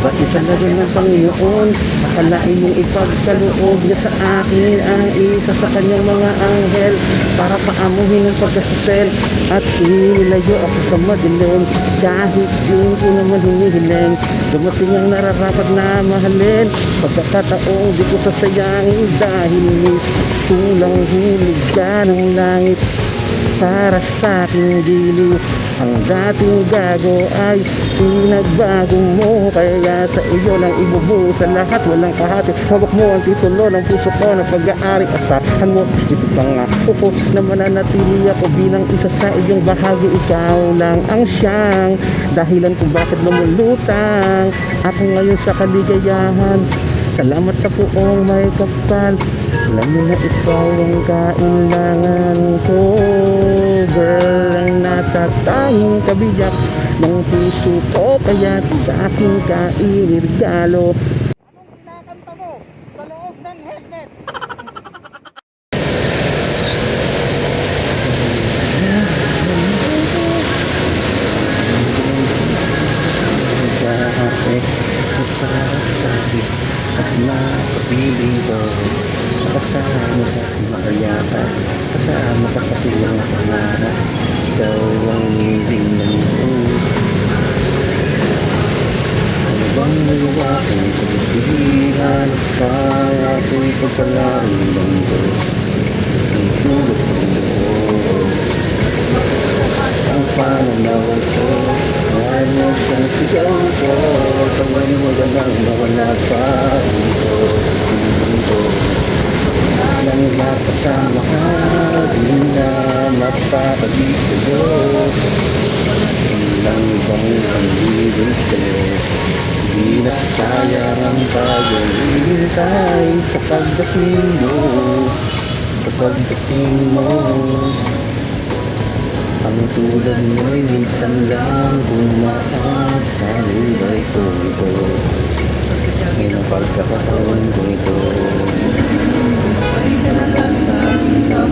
Ba't italaro ng Panginoon? Akalain mong ipagkaloob niya sa akin ang isa sa kanyang mga anghel para paamuhin ang pagkastel at inilayo ako sa madilim. Kahit di ko naman hinihiling dumating ang nararapat na mahalin. Pagkakataong di ko sasayangin dahil miss kulang hulog ka ng langit para sa aking dili ang dating gago ay pinagbago mo. Kaya sa iyo lang ibubuhos sa lahat. Walang kahati. Hawak mo ang titulo ng puso ko ng pag-aari Asahan mo. Ito pa nga ko na mananatili ako bilang isa sa iyong bahagi. Ikaw lang ang siyang dahilan kung bakit lumulutang. Ako ngayon sa kaligayahan Salamat sa puong may kapal. Alam mo na ikaw ang kailangan ko. Girl, ang natatanging kabiyak ng puso ko. Kaya't sa aking kainirgalo Anong kinakanta mo? Sa loob ng helmet? Dati para sa akin at ko Kasama ka makayapa Kasama ka sa pilang pangarap Ikaw ang hiling ng puso Ano bang nagawa kong pagsigihan Para ako'y pagkalaro ng Nang nakasama ka Di na mapapagig sa'yo Ilang bang ang hibig sa'yo Di na sayang ang pag-iintay Sa pagdating mo Sa pagdating mo ang tulad mo'y minsan lang bumaan sa buhay ko ito Ngayon pagkakataon ko ito Walang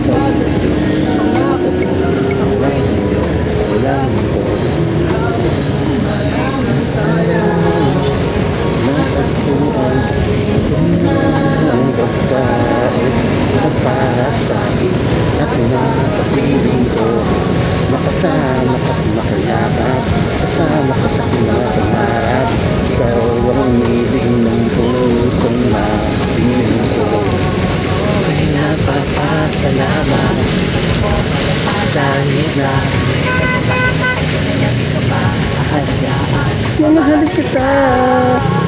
Na Mamahal kita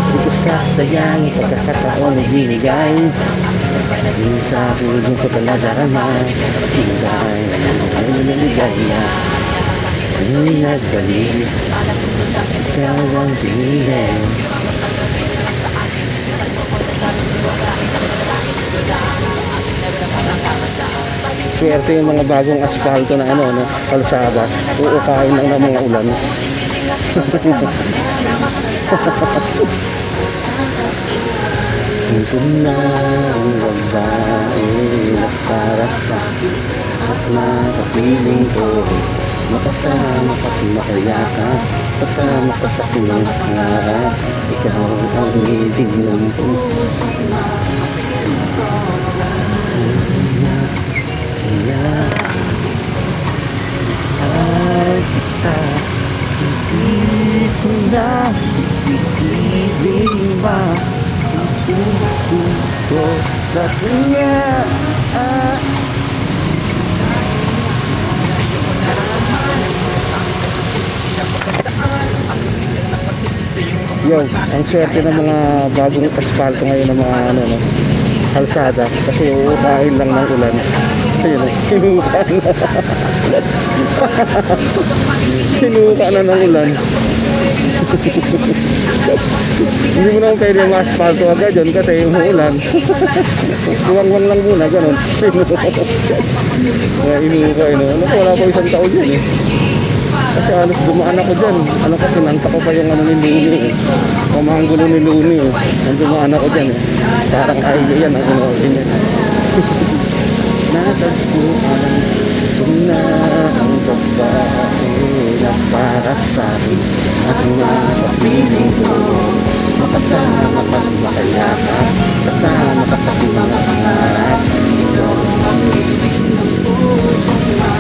Di ko sasayang pagkakataon na binigay Di sa pulang ko talaga naman Hingay Ay naligaya Ay nagbalik Ikaw ang pinili Swerte yung mga bagong asfalto na ano, no, kalsada. Uukain lang ng mga ulan. Ito na ang babae na para sa At nakapiling ko Makasama ka't makayakap Kasama ka sa kulang pangarap Ikaw ang ibig ng puso sa kanya ah. Yo, ang swerte ng mga bagong asfalto ngayon ng mga ano, no, kalsada kasi uupahin lang ng ulan. Ayun, sinuka na. sinuka na ng ulan. Hindi mo naman pwede yung asfalto agad yun kasi umuulan. Tuwang-wang lang muna, ganun. Kaya inuka, ino. Ano, wala pa isang taon yun eh. Kasi halos dumaan ako dyan. Ano ko, pinanta ko pa yung ano ni Luni eh. Pamanggulo ni Luni eh. Nang dumaan ako dyan eh. Parang kaya yan ang inuwi niya. Natagpuan ko na ang babae harap sa akin At mapapiling ko Mapasama pa makala ka? Kasama ka sa aking mga pangarap? Ikaw ang ibig ng puso na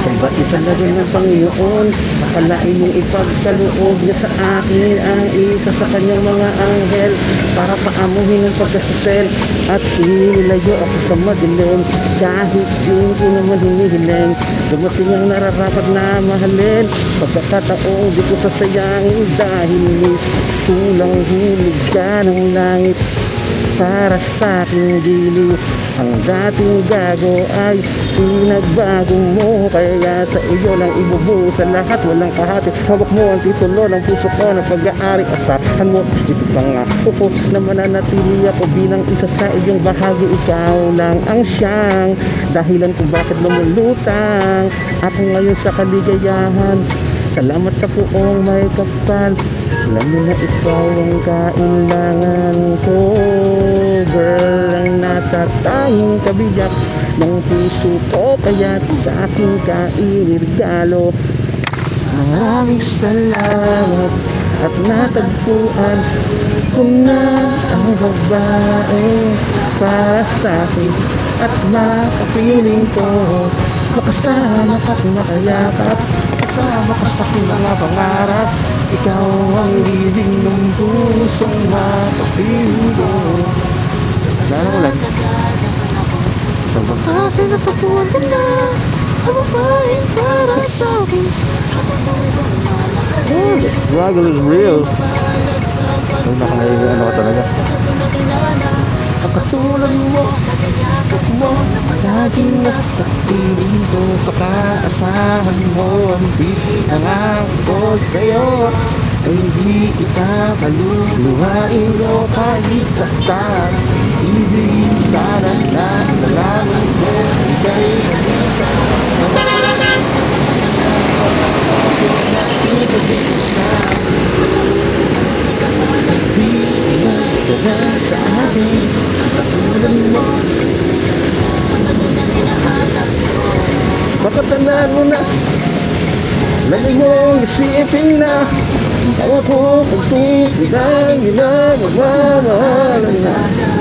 Kaya ba't isa na rin ang Panginoon. Akalain mong ipagkaloob niya sa akin ang isa sa kanyang mga anghel para paamuhin ang pagkastel at inilayo ako sa madilim kahit di ko naman hinihiling dumating ang nararapat na mahalin. Pagkakataong di ko sasayangin dahil miss tulang hilig ka ng langit para sa aking dili. Ang dating gago ay pinagbago mo Kaya sa iyo lang ibubuo sa lahat. Walang kahati. Hawak mo ang titulo ng puso ko ng pag-aari. Asahan mo ito pa nga. Opo na mananatili ako bilang isa sa iyong bahagi. Ikaw lang ang siyang Dahilan kung bakit lumulutang. Ako ngayon sa kaligayahan. Salamat sa puong may kapal. Alam mo na ikaw ang kailangan ko. Girl, ang natatanging kabiyak ng puso ko Kaya't sa aking kainirgalo Maraming salamat at natagpuan ko na ang babae para sa akin. At makapiling ko makasama at makayakap kasama ka sa aking mga pangarap. Ikaw ang libing ng pusong makapiling ko Napapuan ka na Ang babae para sa akin Oh, the struggle is real. Ay, nakangayang ano ka talaga. Ang katulad mo, mo, laging nasa piling ko. Pakaasahan mo ang pinangako sa'yo. Ay hindi kita kaluluhain o kahit saktan. Ibig sana Baka tandaan mo na. Lagi mong isipin na. Ako ko pagtitigan nila Magmamahalan na